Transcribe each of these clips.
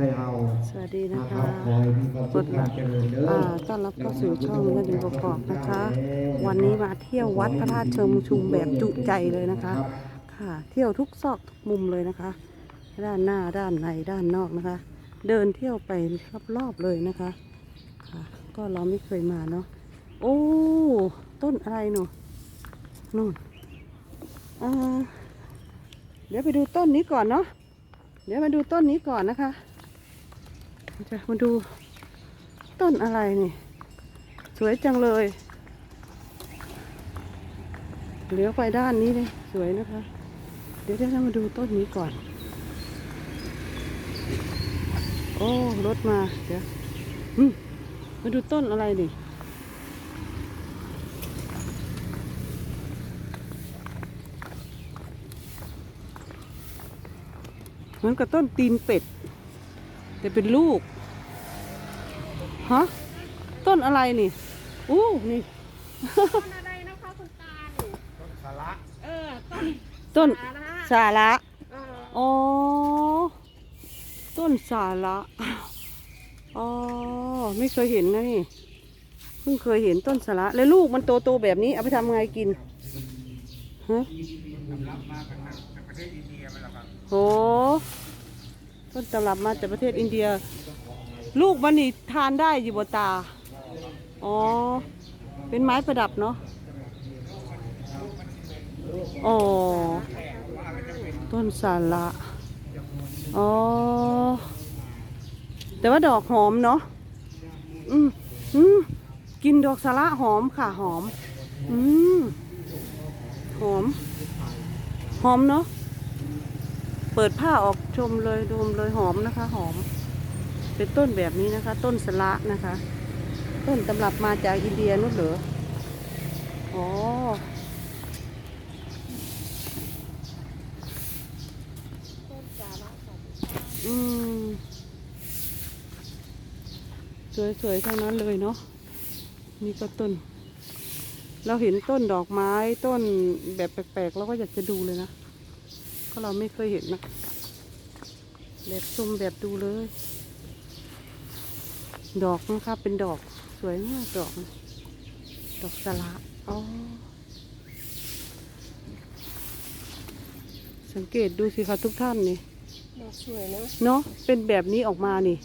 ให้เฮาสวัสดีนะนะคคะรับขอให้มีความสุขความเจริญเด้ออ่าต้อนรับเข้าสู่ช่องนาดีประกอบนะคะ วันนี้มาเที่ยววัดพระธาตุเชิงชุมแบบจุใจเลยนะคะ ค่ะ เที่ยวทุกซอกทุกมุมเลยนะคะ ด้านหน้าด้านในด้านนอกนะคะ เดินเที่ยวไปรอบๆเลยนะคะค่ะ ก็เราไม่เคยมาเนาะโอ้ต้นอะไรหนูนู่นอ่าเดี๋ยวไปดูต้นนี้ก่อนเนาะเดี๋ยวมาดูต้นนี้ก่อนนะคะ จะมาดูต้นอะไรนี่ สวยจังเลยเลี้ยวไปด้านนี้เลยสวยนะคะ เดี๋ยวเรามาดูต้นนี้ก่อน โอ้รถมาเดี๋ยวมมาดูต้นอะไรนี่เหมือนกับต้นตีนเป็ด แต่เป็นลูกฮะต้นอะไรนี่อู้นี่ ต้นอะไรนะคะคุณตาลเออต้นต้นสาระสาระเอออ๋อต้นสาระอ๋อไม่เคยเห็นนะนี่เพิ่งเคยเห็นต้นสาระแล้วลูกมันโตโตๆแบบนี้เอาไปทำไงกินฮะโห ต้นตำรับมาจากประเทศอินเดีย ลูกมันนี่ทานได้อยู่บตา อ๋อ เป็นไม้ประดับเนาะอ๋อ ต้นสาระอ๋อ แต่ว่าดอกหอมเนาะ อืมอืมกินดอกสาระหอมค่ะหอม อืมหอม หอมเนาะ เปิดผ้าออกชมเลยดมเลยหอมนะคะ หอม เป็นต้นแบบนี้นะคะ ต้นสละนะคะ ต้นตำรับมาจากอินเดียนู่นเหรออ๋อต้นสาระของอืมสวยๆทั้งนั้นเลยเนาะนี่ก็ต้น เราเห็นต้นดอกไม้ต้นแบบแปลกๆเราก็อยากจะดูเลยนะ ราะเราไม่เคยเห็นนะแบบชมแบบดูเลย ดอกนะคะเป็นดอกสวยมากดอก ดอกสละอ๋อสังเกตดูสิคะทุกท่านนี่ดอกสวยนะเนาะเป็นแบบนี้ออกมานี่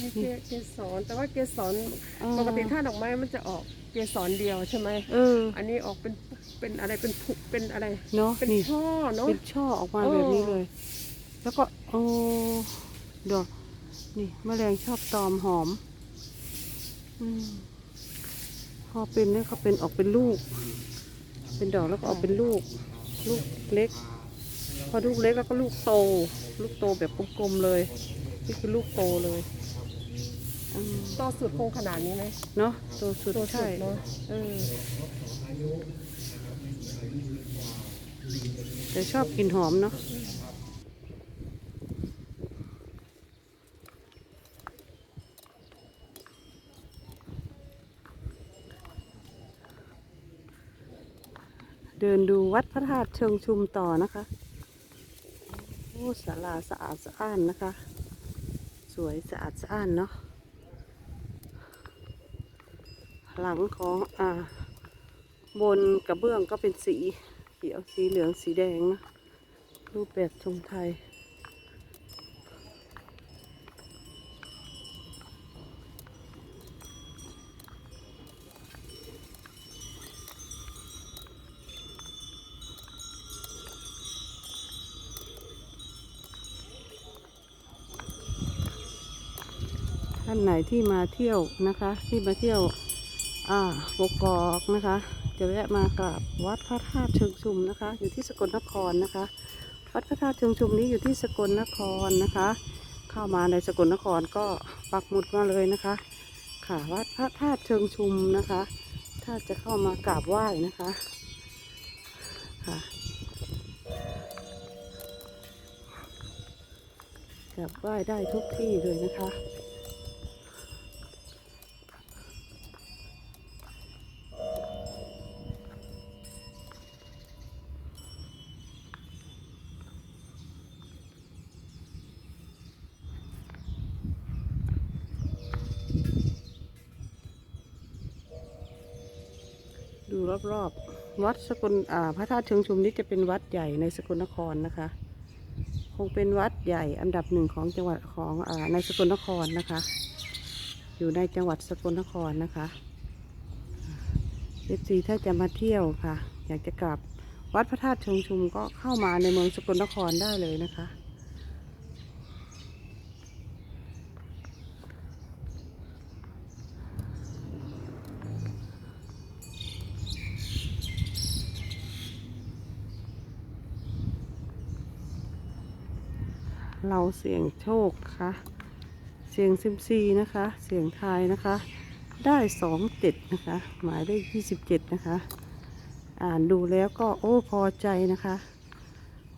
มีเกเกสรแต่ว่าเกสรอ๋อปกติถ้าดอกไม้มันจะออก เกสรเดียวใช่ไหมเออ อันนี้ออกเป็นเป็นอะไรเป็นผุเป็นอะไรเนาะเป็นนี่ ช่อเนาะ เป็นช่อออกมาเออ แบบนี้เลย แล้วก็โอ้ดอกนี่แมลงชอบตอมหอมอมพอเป็นเนี่ยเขาเป็นออกเป็นลูก เป็นดอกแล้วก็ออกเป็นลูก ลูกเล็ก พอลูกเล็กแล้วก็ลูกโต ลูกโตแบบกลมๆเลย นี่คือลูกโตเลยอืม ต่อสุดคงขนาดนี้ไหมเนาะโตสุดโตสุดใช่เนอะเออแต่ชอบกลิ่นหอมเนาะเดินดูวัดพระธาตุเชิงชุมต่อนะคะ โอ้ศาลาสะอาดสะอ้านนะคะ สวยสะอาดสะอ้านเนาะ หลังของอ่าบนกระเบื้องก็เป็นสีเขียวสีเหลืองสีแดงนะรูปแบบทรงไทย ท่านไหนที่มาเที่ยวนะคะที่มาเที่ยว อ่าบกกอกนะคะ จะแวะมากราบวัดพระธาตุเชิงชุมนะคะ อยู่ที่สกลนครนะคะ วัดพระธาตุเชิงชุมนี้อยู่ที่สกลนครนะคะ เข้ามาในสกลนครก็ปักหมุดมาเลยนะคะ ค่ะวัดพระธาตุเชิงชุมนะคะ ถ้าจะเข้ามากราบไหว้นะคะค่ะกราบไหว้ได้ทุกที่เลยนะคะ ดูรอบๆ วัดสกลอ่าพระธาตุเชิงชุมนี้จะเป็นวัดใหญ่ในสกลนครนะคะ คงเป็นวัดใหญ่อันดับหนึ่งของจังหวัดของอ่าในสกลนครนะคะ อยู่ในจังหวัดสกลนครนะคะเอฟซีถ้าจะมาเที่ยวค่ะ อยากจะกลับวัดพระธาตุเชิงชุมก็เข้ามาในเมืองสกลนครได้เลยนะคะ เราเสี่ยงโชคค่ะ เสียงซิมซีนะคะ เสียงทายนะคะ ได้สองเจ็ดนะคะ หมายเลขยี่สิบเจ็ดนะคะ อ่านดูแล้วก็โอ้พอใจนะคะ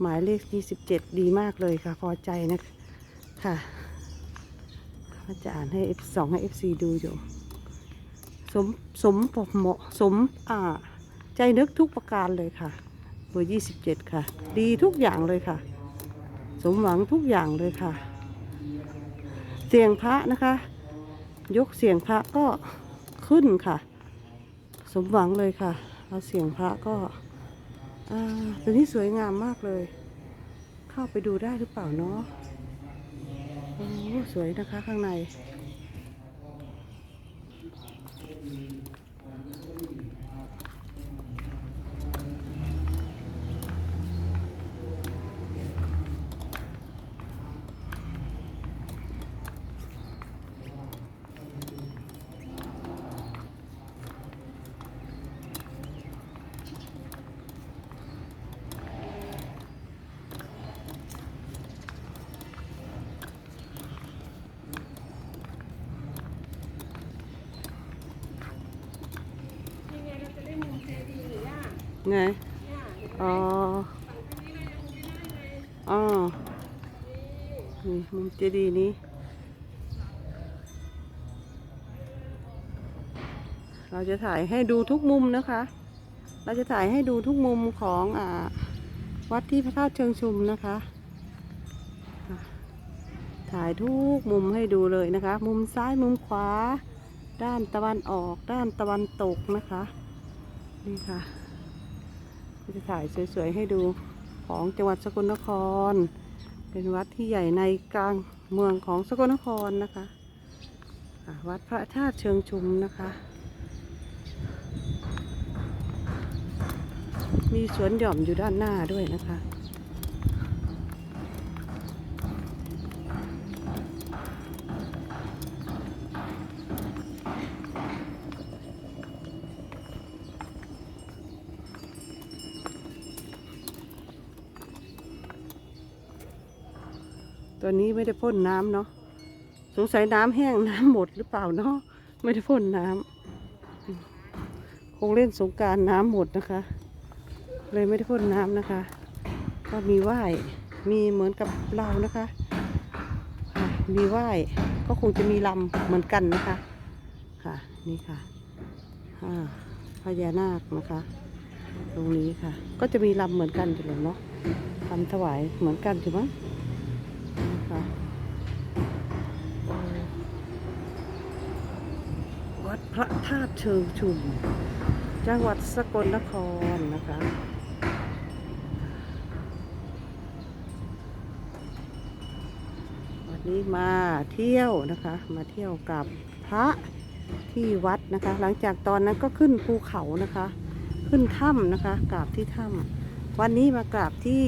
หมายเลขยี่สิบเจ็ดดีมากเลยค่ะ พอใจนะคะค่ะก็จะอ่านให้ F สองให้ FC ดูอยู่สมสมปกเหมาะสมอ่าใจนึกทุกประการเลยค่ะเบอร์ยี่สิบเจ็ดค่ะ ดีทุกอย่างเลยค่ะ สมหวังทุกอย่างเลยค่ะ เสียงพระนะคะ ยกเสียงพระก็ขึ้นค่ะ สมหวังเลยค่ะเราเสียงพระก็อ่าตัวนี้สวยงามมากเลย เข้าไปดูได้หรือเปล่าเนาะโอ้สวยนะคะข้างใน ยังไงเราจะ ไง อ๋อ อ๋อ นี่มุมเจดีย์นี้ เราจะถ่ายให้ดูทุกมุมนะคะ เราจะถ่ายให้ดูทุกมุมของอ่าวัดที่พระธาตุเชิงชุมนะคะ ถ่ายทุกมุมให้ดูเลยนะคะ มุมซ้ายมุมขวา ด้านตะวันออก ด้านตะวันตกนะคะ นี่ค่ะจะถ่ายสวยๆให้ดูของจังหวัดสกลนคร เป็นวัดที่ใหญ่ในกลางเมืองของสกลนครนะคะวัดพระธาตุเชิงชุมนะคะ มีสวนหย่อมอยู่ด้านหน้าด้วยนะคะ ตัวนี้ไม่ได้พ่นน้ำเนาะสงสัยน้ำแห้งน้ำหมดหรือเปล่าเนาะไม่ได้พ่นน้ำคงเล่นสงการน้ำหมดนะคะ เลยไม่ได้พ่นน้ำนะคะ ก็มีไหว้มีเหมือนกับเรานะคะ มีไหว้ก็คงจะมีลำเหมือนกันนะคะค่ะนี่ค่ะพญานาคนะคะ ตรงนี้ค่ะ ก็จะมีลำเหมือนกันอยู่เลยเนาะลำถวายเหมือนกันอยู่มั้ง นะคะวัดพระธาตุเชิงชุม จังหวัดสกลนครนะคะวันนี้มาเที่ยวนะคะ มาเที่ยวกับพระที่วัดนะคะ หลังจากตอนนั้นก็ขึ้นภูเขานะคะ ขึ้นถ้ำนะคะกราบที่ถ้ำวันนี้มากราบที่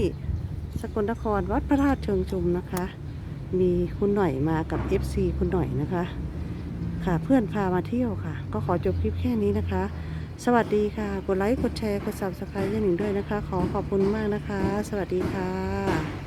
สกลนครวัดพระธาตุเชิงชุมนะคะ มีคุณหน่อยมากับ FC คุณหน่อยนะคะ ค่ะเพื่อนพามาเที่ยวค่ะ ก็ขอจบคลิปแค่นี้นะคะ สวัสดีค่ะ กดไลค์ กดแชร์ กด subscribe ยันหนึ่งด้วยนะคะ ขอขอบคุณมากนะคะ สวัสดีค่ะ